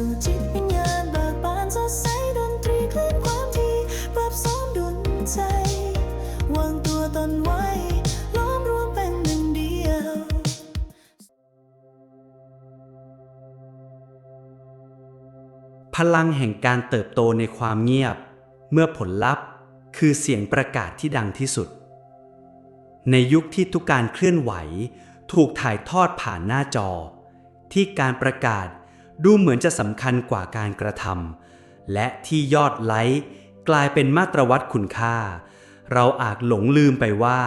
สู่จิตวิญญาณเบิกบานสดใสดนตรีคลื่นความที่ปรับซ้อมดนใจ วางตัวตนไว้ ล้อมรวมเป็นหนึ่งเดียว พลังแห่งการเติบโตในความเงียบ เมื่อผลลัพธ์ คือเสียงประกาศที่ดังที่สุด ในยุคที่ทุกการเคลื่อนไหว ถูกถ่ายทอดผ่านหน้าจอ ที่การประกาศ ดูเหมือนจะสำคัญกว่าการกระทำและที่ยอดไลค์กลายเป็นมาตรวัดคุณค่า เราอาจหลงลืมไปว่า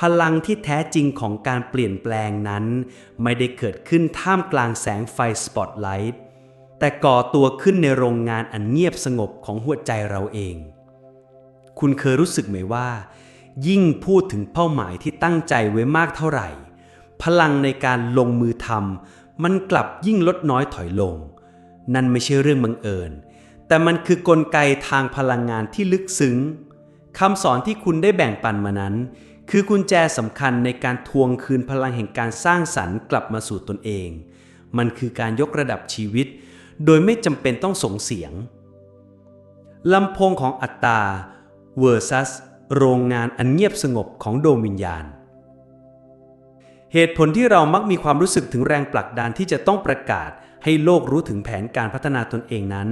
พลังที่แท้จริงของการเปลี่ยนแปลงนั้น ไม่ได้เกิดขึ้นท่ามกลางแสงไฟสปอตไลท์แต่ก่อตัวขึ้นในโรงงานอันเงียบสงบของหัวใจเราเอง คุณเคยรู้สึกไหมว่า ยิ่งพูดถึงเป้าหมายที่ตั้งใจไว้มากเท่าไหร่ พลังในการลงมือทำ มันกลับยิ่งลดน้อยถอยลง นั่นไม่ใช่เรื่องบังเอิญ แต่มันคือกลไกทางพลังงานที่ลึกซึ้งคำสอนที่คุณได้แบ่งปันมานั้น คือกุญแจสำคัญในการทวงคืนพลังแห่งการสร้างสรรค์กลับมาสู่ตนเอง มันคือการยกระดับชีวิต โดยไม่จำเป็นต้องส่งเสียงลำโพงของอัตตา versus โรงงานอันเงียบสงบของโดวงวิญญาณ เหตุผลที่เรามักมีความรู้สึกถึงแรงผลักดันที่จะต้องประกาศ ให้โลกรู้ถึงแผนการพัฒนาตนเองนั้น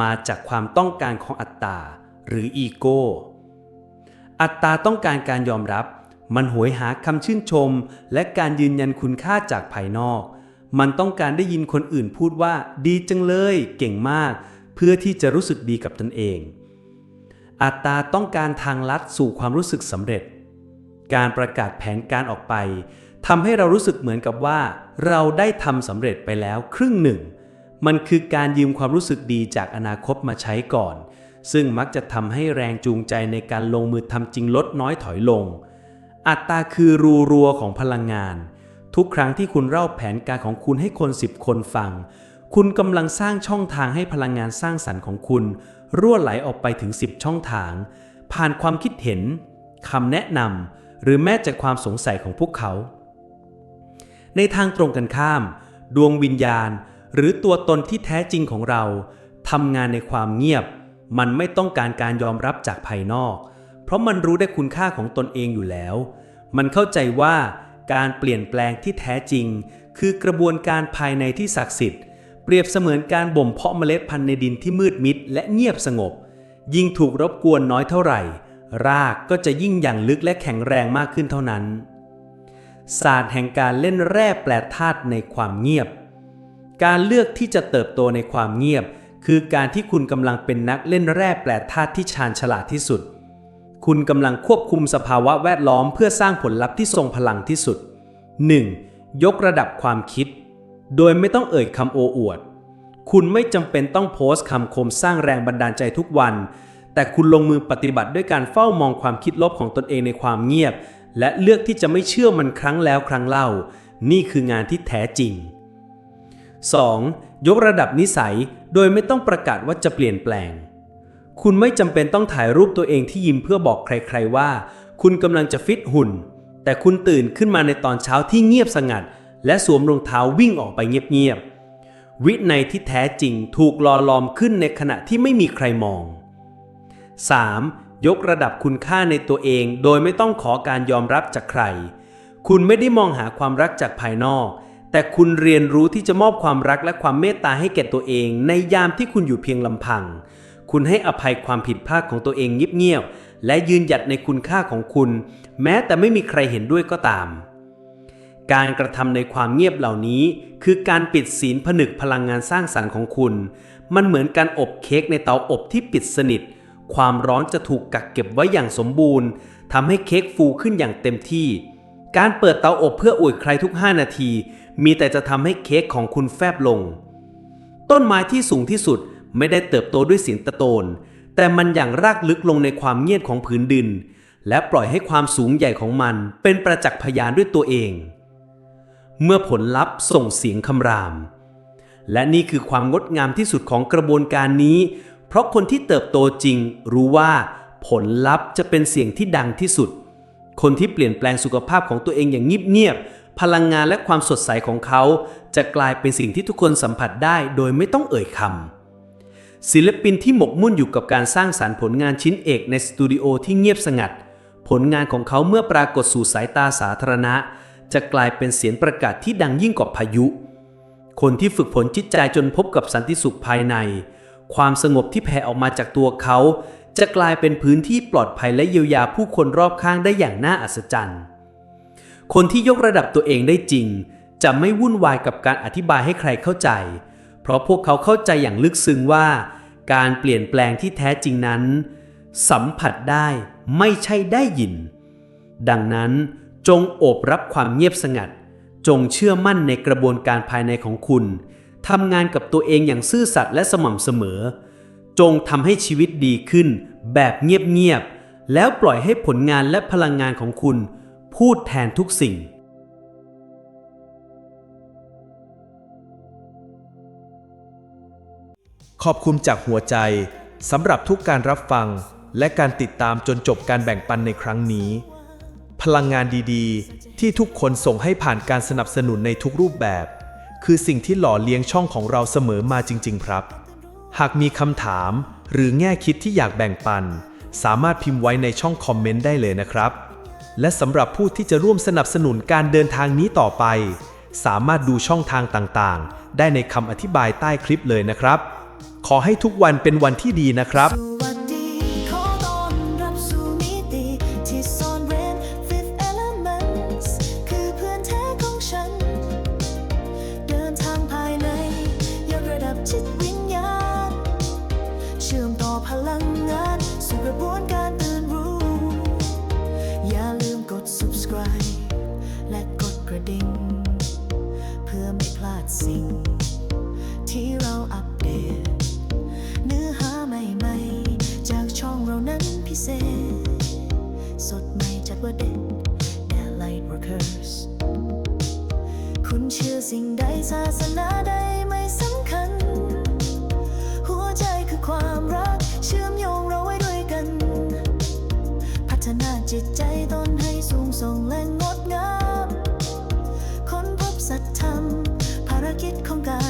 มาจากความต้องการของอัตตา หรืออีโก้ อัตตาต้องการการยอมรับ มันโหยหาคำชื่นชม และการยืนยันคุณค่าจากภายนอก มันต้องการได้ยินคนอื่นพูดว่า ดีจังเลย เก่งมาก เพื่อที่จะรู้สึกดีกับตนเอง อัตตาต้องการทางลัดสู่ความรู้สึกสำเร็จ การประกาศแผนการออกไป ทำให้เรารู้สึกเหมือนกับว่า เราได้ทำสำเร็จไปแล้วครึ่งหนึ่ง มันคือการยืมความรู้สึกดีจากอนาคตมาใช้ก่อน ซึ่งมักจะทำให้แรงจูงใจในการลงมือทำจริงลดน้อยถอยลง อัตตาคือรูรัวของพลังงาน ทุกครั้งที่คุณเล่าแผนการของคุณให้คนสิบคนฟัง คุณกำลังสร้างช่องทางให้พลังงานสร้างสรรค์ของคุณ รั่วไหลออกไปถึง 10 ช่องทาง ผ่านความคิดเห็นคำแนะนำหรือแม้แต่ความสงสัยของพวกเขา ในทางตรงกันข้าม ดวงวิญญาณ หรือตัวตนที่แท้จริงของเราทำงานในความเงียบ มันไม่ต้องการการยอมรับจากภายนอก เพราะมันรู้ได้คุณค่าของตนเองอยู่แล้ว มันเข้าใจว่าการเปลี่ยนแปลงที่แท้จริง คือกระบวนการภายในที่ศักดิ์สิทธิ์ เปรียบเสมือนการบ่มเพาะเมล็ดพันธุ์ในดินที่มืดมิด และเงียบสงบ ยิ่งถูกรบกวนน้อยเท่าไหร่ รากก็จะยิ่งอย่างลึกและแข็งแรงมากขึ้นเท่านั้น ศาสตร์แห่งการเล่นแร่แปลธาตุในความเงียบ การเลือกที่จะเติบโตในความเงียบ คือการที่คุณกำลังเป็นนักเล่นแร่แปลธาตุที่ชาญฉลาดที่สุด คุณกำลังควบคุมสภาวะแวดล้อมเพื่อสร้างผลลัพธ์ที่ทรงพลังที่สุด 1. ยกระดับความคิด โดยไม่ต้องเอ่ยคำโอ้อวด คุณไม่จำเป็นต้องโพสต์คำคมสร้างแรงบันดาลใจทุกวัน แต่คุณลงมือปฏิบัติด้วยการเฝ้ามองความคิดลบของตนเองในความเงียบ และเลือกที่จะไม่เชื่อมันครั้งแล้วครั้งเล่า นี่คืองานที่แท้จริง 2. ยกระดับนิสัยโดยไม่ต้องประกาศว่าจะเปลี่ยนแปลง คุณไม่จำเป็นต้องถ่ายรูปตัวเองที่ยิ้มเพื่อบอกใครๆว่า คุณกำลังจะฟิตหุ่น แต่คุณตื่นขึ้นมาในตอนเช้าที่เงียบสงัด และสวมรองเท้าวิ่งออกไปเงียบๆ วินัยที่แท้จริงถูกหล่อหลอมขึ้นในขณะที่ไม่มีใครมอง 3. ยกระดับคุณค่าในตัวเอง โดยไม่ต้องขอการยอมรับจากใคร คุณไม่ได้มองหาความรักจากภายนอก แต่คุณเรียนรู้ที่จะมอบความรักและความเมตตาให้แก่ตัวเอง ในยามที่คุณอยู่เพียงลำพัง คุณให้อภัยความผิดพลาดของตัวเองเงียบๆและยืนหยัดในคุณค่าของคุณ แม้แต่ไม่มีใครเห็นด้วยก็ตาม การกระทำในความเงียบเหล่านี้ คือการปิดศีลผนึกพลังงานสร้างสรรค์ของคุณ มันเหมือนการอบเค้กในเตาอบที่ปิดสนิท ความร้อนจะถูกกักเก็บไว้อย่างสมบูรณ์ทำให้เค้กฟูขึ้นอย่างเต็มที่ การเปิดเตาอบเพื่ออวยใครทุก 5 นาที มีแต่จะทำให้เค้กของคุณแฟบลง ต้นไม้ที่สูงที่สุดไม่ได้เติบโตด้วยเสียงตะโตน แต่มันอย่างรากลึกลงในความเงียบของผืนดิน และปล่อยให้ความสูงใหญ่ของมัน เป็นประจักษ์พยานด้วยตัวเอง เมื่อผลลัพธ์ส่งเสียงคำราม และนี่คือความงดงามที่สุดของกระบวนการนี้ เพราะคนที่เติบโตจริงรู้ว่าผลลัพธ์จะเป็นเสียงที่ดังที่สุด คนที่เปลี่ยนแปลงสุขภาพของตัวเองอย่างเงียบๆพลังงานและความสดใสของเขา จะกลายเป็นสิ่งที่ทุกคนสัมผัสได้โดยไม่ต้องเอ่ยคำศิลปินที่หมกมุ่นอยู่กับการสร้างสารรค์ผลงานชิ้นเอกในสตูดิโอที่เงียบสงัด ผลงานของเขาเมื่อปรากฏสู่สายตาสาธารณะ จะกลายเป็นเสียงประกาศที่ดังยิ่งกว่าพายุ คนที่ฝึกฝนจิตใจจนพบกับสันติสุขภายใน ความสงบที่แผ่ออกมาจากตัวเขา จะกลายเป็นพื้นที่ปลอดภัยและเยียวยาผู้คนรอบข้างได้อย่างน่าอัศจรรย์ คนที่ยกระดับตัวเองได้จริง จะไม่วุ่นวายกับการอธิบายให้ใครเข้าใจ เพราะพวกเขาเข้าใจอย่างลึกซึ้งว่า การเปลี่ยนแปลงที่แท้จริงนั้น สัมผัสได้ไม่ใช่ได้ยิน ดังนั้นจงโอบรับความเงียบสงัด จงเชื่อมั่นในกระบวนการภายในของคุณ ทำงานกับตัวเองอย่างซื่อสัตย์และสม่ำเสมอ จงทำให้ชีวิตดีขึ้น แบบเงียบๆ แล้วปล่อยให้ผลงานและพลังงานของคุณ พูดแทนทุกสิ่ง ขอบคุณจากหัวใจสำหรับทุกการรับฟัง และการติดตามจนจบการแบ่งปันในครั้งนี้ พลังงานดีๆ ที่ทุกคนส่งให้ผ่านการสนับสนุนในทุกรูปแบบ คือสิ่งที่หล่อเลี้ยงช่องของเราเสมอมาจริง ๆ ครับ หากมีคำถามหรือแง่คิดที่อยากแบ่งปัน สามารถพิมพ์ไว้ในช่องคอมเมนต์ได้เลยนะครับ และสำหรับผู้ที่จะร่วมสนับสนุนการเดินทางนี้ต่อไป สามารถดูช่องทางต่างๆ ได้ในคำอธิบายใต้คลิปเลยนะครับ ขอให้ทุกวันเป็นวันที่ดีนะครับ สิ่ง ที่เราอัปเดต เนื้อหาใหม่ๆ จากช่องเรานั้นพิเศษ สดใหม่จัดว่าเด็ดแด่ Lightworkers คุณเชื่อสิ่งใดศาสนาใดไม่สำคัญ หัวใจคือความรัก เชื่อมโยงเราไว้ด้วยกัน พัฒนาจิตใจตนให้สูงส่งและงดงามค้นพบสัจธรรมภา รกิจของการ